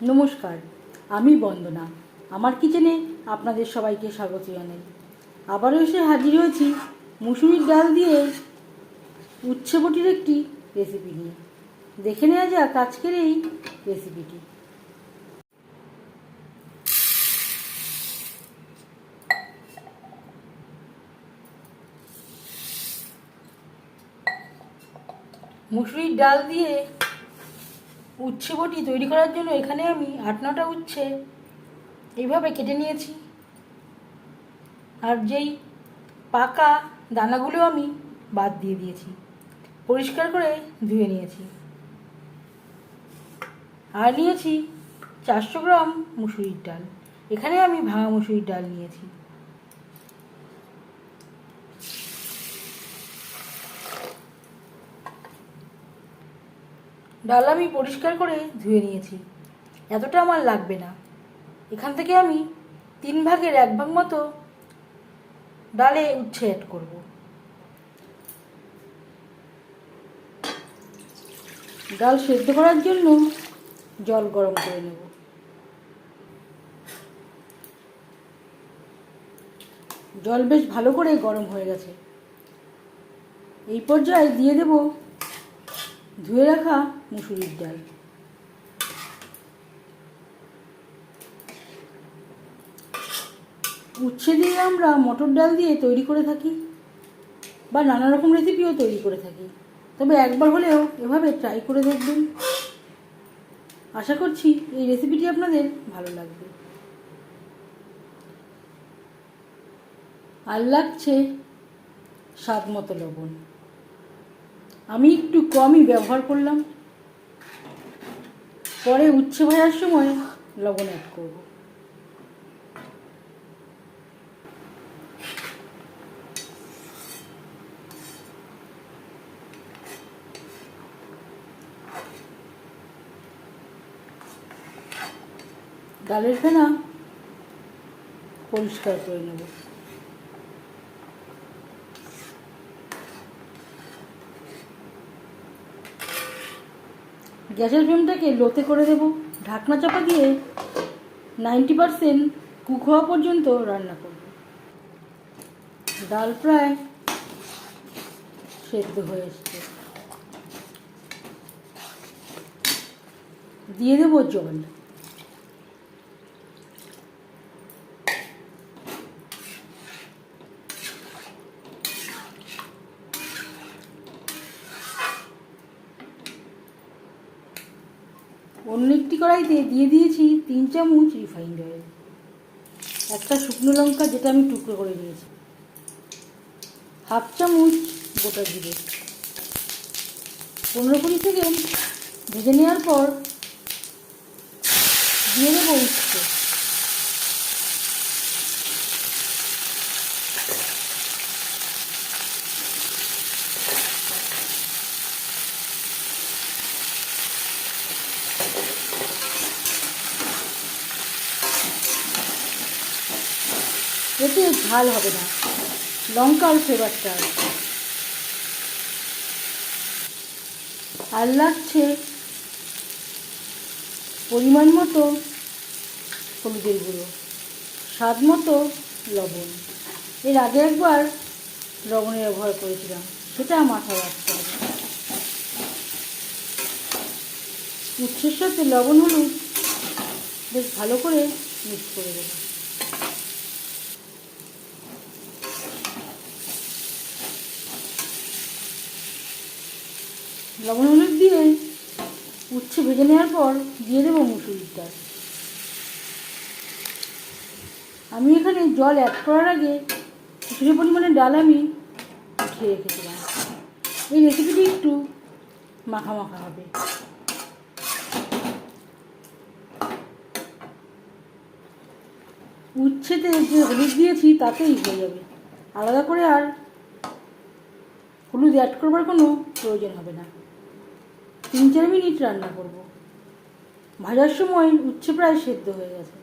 নমস্কার, আমি বন্দনা। আমার কিচেনে আপনাদের সবাইকে স্বাগত জানাই। আবারও এসে হাজির হয়েছি মুসুরির ডাল দিয়ে উচ্ছে বটির একটি রেসিপি নিয়ে। দেখে নেওয়া যাক আজকের এই রেসিপিটি মুসুরির ডাল দিয়ে উচ্ছে বটি তৈরি করার জন্য এখানে আমি আট নটা উচ্ছে এইভাবে কেটে নিয়েছি। আর যেই পাকা দানাগুলো আমি বাদ দিয়ে দিয়েছি, পরিষ্কার করে ধুয়ে নিয়েছি। আর নিয়েছি চারশো গ্রাম মুসুরির ডাল। এখানে আমি ভাঙা মুসুরির ডাল নিয়েছি। ডাল আমি পরিষ্কার করে ধুয়ে নিয়েছি। এতটা আমার লাগবে না। এখান থেকে আমি তিন ভাগের এক ভাগ মতো ডালে উচ্ছে অ্যাড করব। ডাল সেদ্ধ করার জন্য জল গরম করে নেব। জল বেশ ভালো করে গরম হয়ে গেছে। এই পর্যায়ে দিয়ে দেব ধুয়ে রাখা মুসুরির ডাল। উচ্ছে দিয়ে আমরা মটর ডাল দিয়ে তৈরি করে থাকি, বা নানা রকম রেসিপিও তৈরি করে থাকি। তবে একবার হলেও এভাবে ট্রাই করে দেখবেন। আশা করছি এই রেসিপিটি আপনাদের ভালো লাগবে। আর লাগছে স্বাদ মতো লবণ। আমি একটু কমই ব্যবহার করলাম। পরে উচ্ছে ভাজার সময় লবণ অ্যাড করব। ডালের ফেনা পরিষ্কার করে নেব। গ্যাসের ফ্লেমটাকে লোতে করে দেব। ঢাকনা চাপা দিয়ে নাইনটি পারসেন্ট কুক হওয়া পর্যন্ত রান্না করব। ডাল প্রায় সেদ্ধ হয়ে এসছে। দিয়ে দেবো জল। অন্য একটি কড়াইতে দিয়ে দিয়েছি তিন চামচ রিফাইন্ড অয়েল একটা শুকনো লঙ্কা যেটা আমি টুকরো করে নিয়েছি। হাফ চামচ গোটা জিরে। পনেরো কুড়ি সেকেন্ড ভেজে নেওয়ার পর দিয়ে দেবো উচ্ছে। এতে ঝাল হবে না। লঙ্কার ফ্লেভারটা আর লাগছে পরিমাণ মতো হলুদের গুঁড়ো, স্বাদ মতো লবণ। এর আগে একবার লবণের ব্যবহার করেছিলাম, সেটা মাথায় রাখতে হবে। উচ্ছের সাথে লবণ হলুদ বেশ ভালো করে মিক্স করে দেবো। লবণ হলুদ দিয়ে উচ্ছে ভেজে নেওয়ার পর দিয়ে দেবো মুসুরির ডাল। আমি এখানে জল অ্যাড করার আগে কিছুটা পরিমাণে ডাল আমি উঠিয়ে রেখেছিলাম এই রেসিপিটি একটু মাখা মাখা হবে। উচ্ছেতে যে হলুদ দিয়েছি তাতেই হয়ে যাবে। আলাদা করে আর হলুদ অ্যাড করবার কোনো প্রয়োজন হবে না। তিন চার মিনিট রান্না করব। ভাজার সময় উচ্ছে প্রায় সেদ্ধ হয়ে গেছে।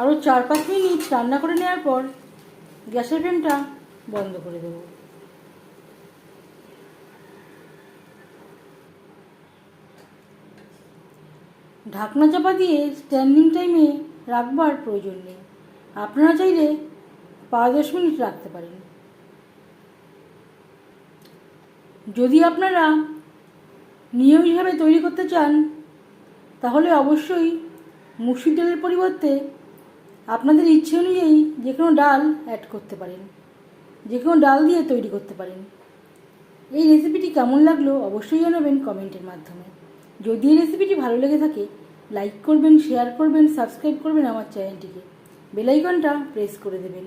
আরও চার পাঁচ মিনিট রান্না করে নেওয়ার পর গ্যাসের ফ্লেমটা বন্ধ করে দেব। ঢাকনা চাপা দিয়ে স্ট্যান্ডিং টাইমে রাখবার প্রয়োজন নেই। আপনারা চাইলে পাঁচ দশ মিনিট রাখতে পারেন। যদি আপনারা নিয়মিতভাবে তৈরি করতে চান, তাহলে অবশ্যই মুসুর ডালের পরিবর্তে আপনাদের ইচ্ছে অনুযায়ী যে কোনো ডাল অ্যাড করতে পারেন, যে কোনো ডাল দিয়ে তৈরি করতে পারেন। এই রেসিপিটি কেমন লাগল অবশ্যই জানাবেন কমেন্টের মাধ্যমে। যদি এই রেসিপিটি ভালো লেগে থাকে লাইক করবেন শেয়ার করবেন সাবস্ক্রাইব করবেন আমার চ্যানেলটিকে বেলাইকনটা প্রেস করে দেবেন।